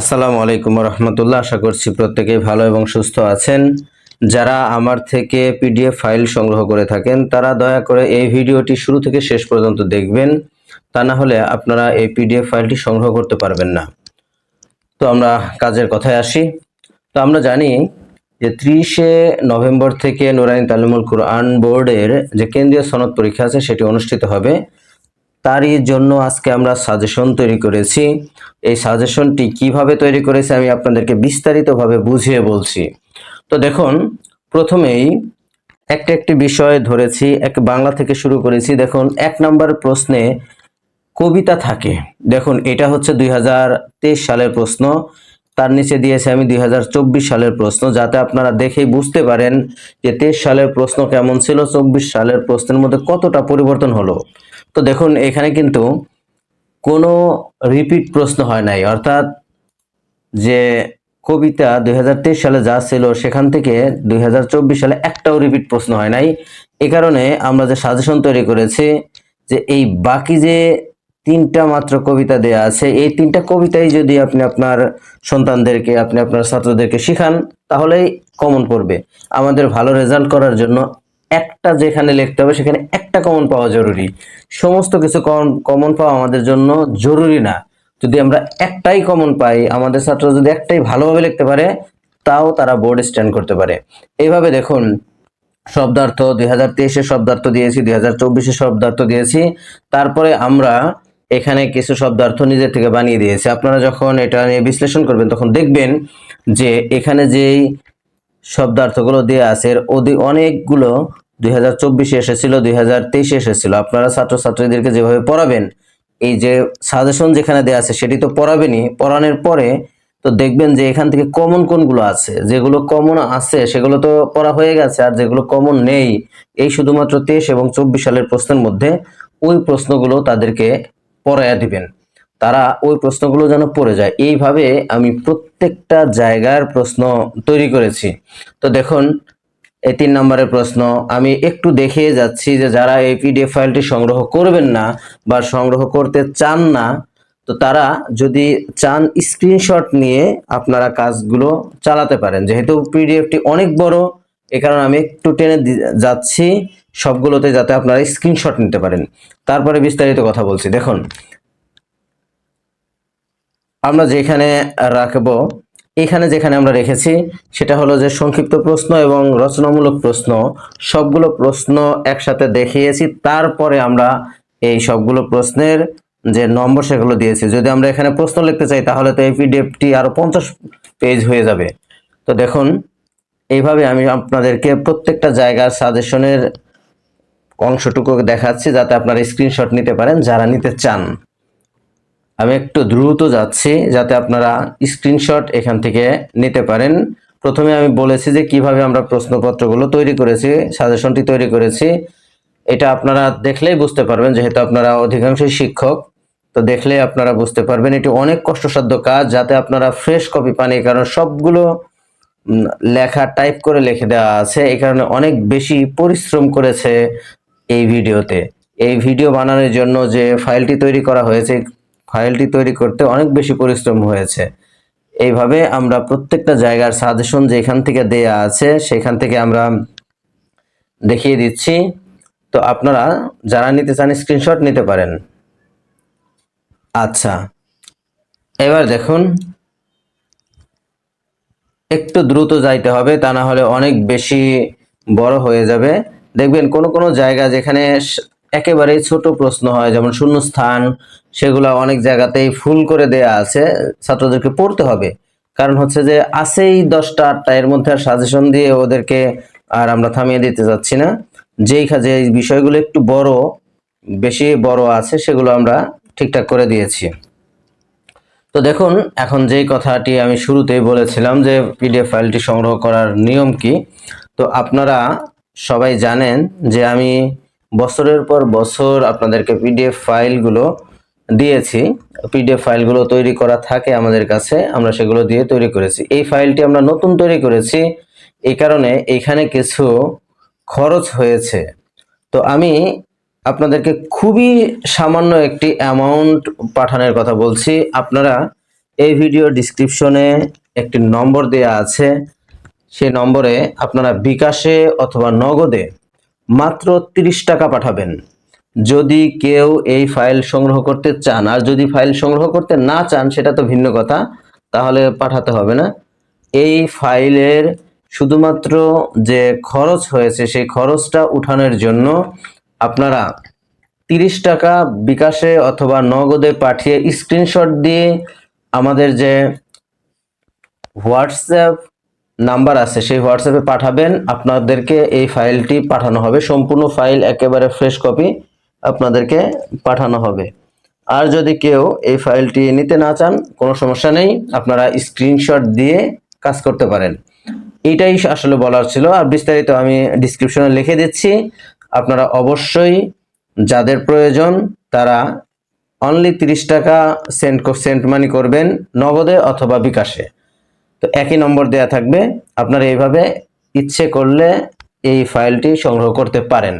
আসসালামু আলাইকুম রহমতুল্লাহ আশা করছি প্রত্যেকেই ভালো এবং সুস্থ আছেন। যারা আমার থেকে পিডিএফ ফাইল সংগ্রহ করে থাকেন, তারা দয়া করে এই ভিডিওটি শুরু থেকে শেষ পর্যন্ত দেখবেন। তা না হলে আপনারা এই পিডিএফ ফাইলটি সংগ্রহ করতে পারবেন না। তো আমরা কাজের কথায় আসি। তো আমরা জানি যে ত্রিশে নভেম্বর থেকে নুরানি তালিমুল কুরআন বোর্ডের যে কেন্দ্রীয় সনদ পরীক্ষা আছে, সেটি অনুষ্ঠিত হবে। তারই জন্য আজকে আমরা সাজেশন তৈরি করেছি। এই সাজেশনটি কীভাবে তৈরি করেছি আমি আপনাদেরকে বিস্তারিতভাবে বুঝিয়ে বলছি। তো দেখুন, প্রথমেই একটা একটি বিষয় ধরেছি, এক বাংলা থেকে শুরু করেছি। দেখুন, এক নম্বর প্রশ্নে কবিতা থাকে। দেখুন, এটা হচ্ছে দুই হাজার তেইশ সালের প্রশ্ন। তার নিচে দিয়েছে আমি দুই হাজার চব্বিশ সালের প্রশ্ন, যাতে আপনারা দেখেই বুঝতে পারেন যে তেইশ সালের প্রশ্ন কেমন ছিল, চব্বিশ সালের প্রশ্নের মধ্যে কতটা পরিবর্তন হলো। তো দেখুন, এখানে কিন্তু কোনো রিপিট প্রশ্ন হয় নাই। অর্থাৎ যে কবিতা দু হাজার তেইশ সালে যা ছিল, সেখান থেকে দু হাজার চব্বিশ সালে একটাও রিপিট প্রশ্ন হয় নাই। এ কারণে আমরা যে সাজেশন তৈরি করেছি যে এই বাকি যে তিনটা মাত্র কবিতা দেয়া আছে, এই তিনটা কবিতাই যদি আপনি আপনার সন্তানদেরকে, আপনি আপনার ছাত্রদেরকে শিখান, তাহলেই কমন পড়বে। আমাদের ভালো রেজাল্ট করার জন্য একটা যেখানে লিখতে হবে, সেখানে একটা কমন পাওয়া জরুরি। সমস্ত কিছু কমন পাওয়া আমাদের জন্য জরুরি না। যদি আমরা একটাই কমন পাই, আমাদের ছাত্র যদি একটাই ভালোভাবে লিখতে পারে, তাও তারা বোর্ড স্ট্যান্ড করতে পারে। এইভাবে দেখুন, শব্দার্থ, দুই হাজার তেইশে শব্দার্থ দিয়েছি, দুই হাজার চব্বিশে শব্দার্থ দিয়েছি। তারপরে আমরা এখানে কিছু শব্দার্থ নিজের থেকে বানিয়ে দিয়েছি। আপনারা যখন এটা নিয়ে বিশ্লেষণ করবেন, তখন দেখবেন যে এখানে যেই শব্দার্থগুলো দেওয়া আছে। এর অধি- অনেকগুলো দুই হাজার চব্বিশে এসেছিল, দুই হাজার তেইশে এসেছিল। আপনারা ছাত্রছাত্রীদেরকে যেভাবে পড়াবেন, এই যে সাজেশন যেখানে দেওয়া আছে সেটি তো পড়াবেনই। পড়ানোর পরে তো দেখবেন যে এখান থেকে কমন কোনগুলো আছে? যেগুলো কমন আছে, সেগুলো তো পড়া হয়ে গেছে আর যেগুলো কমন নেই, এই শুধুমাত্র তেইশ এবং চব্বিশ সালের প্রশ্নের মধ্যে ওই প্রশ্নগুলো তাদেরকে পড়াইয়া দিবেন। তারা ওই প্রশ্নগুলো যেন পড়ে যায়। এইভাবে আমি প্রত্যেকটা জায়গার প্রশ্ন তৈরি করেছি। তো দেখুন, এই তিন নম্বরের প্রশ্ন, আমি একটু দেখিয়ে যাচ্ছি যে যারা এই পিডিএফ ফাইলটি সংগ্রহ করবেন না বা সংগ্রহ করতে চান না, তো তারা যদি চান স্ক্রিনশট নিয়ে আপনারা কাজগুলো চালাতে পারেন। যেহেতু পিডিএফটি অনেক বড়, এ কারণে আমি একটু টেনে যাচ্ছি সবগুলোতে যাতে আপনারা স্ক্রিনশট নিতে পারেন। তারপরে বিস্তারিত কথা বলছি। দেখুন আমরা যেখানে রাখব, এখানে যেখানে আমরা রেখেছি, সেটা হলো যে সংক্ষিপ্ত প্রশ্ন এবং রচনামূলক প্রশ্ন। সবগুলো প্রশ্ন একসাথে দেখিয়েছি, তারপরে আমরা এই সবগুলো প্রশ্নের যে নম্বর, সেগুলো দিয়েছি। যদি আমরা এখানে প্রশ্ন লিখতে চাই, তাহলে তো এই পিডিএফটি আরও পঞ্চাশ পেজ হয়ে যাবে। তো দেখুন, এইভাবে আমি আপনাদেরকে প্রত্যেকটা জায়গার সাজেশনের অংশটুকু দেখাচ্ছি, যাতে আপনারা স্ক্রিনশট নিতে পারেন, যারা নিতে চান। আমি একটু দ্রুত যাচ্ছি যাতে আপনারা স্ক্রিনশট এখান থেকে নিতে পারেন। প্রথমে আমি বলেছি যে কীভাবে আমরা প্রশ্নপত্রগুলো তৈরি করেছি সাজেশনটি তৈরি করেছি। এটা আপনারা দেখলেই বুঝতে পারবেন, যেহেতু আপনারা অধিকাংশই শিক্ষক, তো দেখলেই আপনারা বুঝতে পারবেন। এটি অনেক কষ্টসাধ্য কাজ, যাতে আপনারা ফ্রেশ কপি পান। এই কারণে সবগুলো লেখা টাইপ করে লিখে দেওয়া আছে। এই কারণে অনেক বেশি পরিশ্রম করেছে এই ভিডিওতে। এই ভিডিও বানানোর জন্য যে ফাইলটি তৈরি করা হয়েছে ফাইলটি তৈরি করতে অনেক বেশি পরিশ্রম হয়েছে। এইভাবে আমরা প্রত্যেকটা জায়গার সাজেশন যেখান থেকে দেয়া আছে, সেখান থেকে আমরা দেখিয়ে দিচ্ছি। তো আপনারা যারা নিতে চান স্ক্রিনশট নিতে পারেন। আচ্ছা এবার দেখুন। একটু দ্রুত যাইতে হবে, তা না হলে অনেক বেশি বড় হয়ে যাবে। দেখবেন কোনো কোনো জায়গা যেখানে একেবারেই ছোট প্রশ্ন হয়, যেমন শূন্যস্থান, সেগুলো অনেক জায়গাতেই ফুল করে দেয়া আছে, ছাত্রদেরকে পড়তে হবে। কারণ হচ্ছে যে আছেই দশটা আটটা, এর মধ্যে আর সাজেশন দিয়ে ওদেরকে আর আমরা থামিয়ে দিতে যাচ্ছি না। যেই কাজে এই বিষয়গুলো একটু বড়, বেশি বড় আছে, সেগুলো আমরা ঠিকঠাক করে দিয়েছি। তো দেখুন, এখন যেই কথাটি আমি শুরুতেই বলেছিলাম যে পিডিএফ ফাইলটি সংগ্রহ করার নিয়ম কি, তো আপনারা সবাই জানেন যে আমি বছরের পর বছর আপনাদেরকে পিডিএফ ফাইলগুলো দিয়েছি। পিডিএফ ফাইলগুলো তৈরি করা থাকে আমাদের কাছে, আমরা সেগুলো দিয়ে তৈরি করেছি। এই ফাইলটি আমরা নতুন তৈরি করেছি, এই কারণে এখানে কিছু খরচ হয়েছে। তো আমি আপনাদেরকে খুবই সামান্য একটি অ্যামাউন্ট পাঠানোর কথা বলছি। আপনারা এই ভিডিও ডিসক্রিপশনে একটি নম্বর দেয়া আছে। সেই নম্বরে আপনারা বিকাশে অথবা নগদে মাত্র তিরিশ টাকা পাঠাবেন। যদি কেউ এই ফাইল সংগ্রহ করতে চান, আর যদি ফাইল সংগ্রহ করতে না চান, সেটা তো ভিন্ন কথা, তাহলে পাঠাতে হবে না। এই ফাইলের শুধুমাত্র যে খরচ হয়েছে, সেই খরচটা উঠানোর জন্য আপনারা তিরিশ টাকা বিকাশে অথবা নগদে পাঠিয়ে স্ক্রিনশট দিয়ে আমাদের যে হোয়াটসঅ্যাপ নাম্বার আছে, সেই হোয়াটসঅ্যাপে পাঠাবেন। আপনাদেরকে এই ফাইলটি পাঠানো হবে। সম্পূর্ণ ফাইল একেবারে ফ্রেশ কপি আপনাদেরকে পাঠানো হবে। আর যদি কেউ এই ফাইলটি নিতে না চান, কোনো সমস্যা নেই, আপনারা স্ক্রিনশট দিয়ে কাজ করতে পারেন। এটাই আসলে বলার ছিল। আর বিস্তারিত আমি ডিসক্রিপশনে লিখে দিচ্ছি। আপনারা অবশ্যই যাদের প্রয়োজন, তারা অনলি তিরিশ টাকা সেন্ড সেন্ট মানি করবেন নগদে অথবা বিকাশে। তো একই নম্বর দেয়া থাকবে আপনারা এইভাবে ইচ্ছে করলে এই ফাইলটি সংগ্রহ করতে পারেন।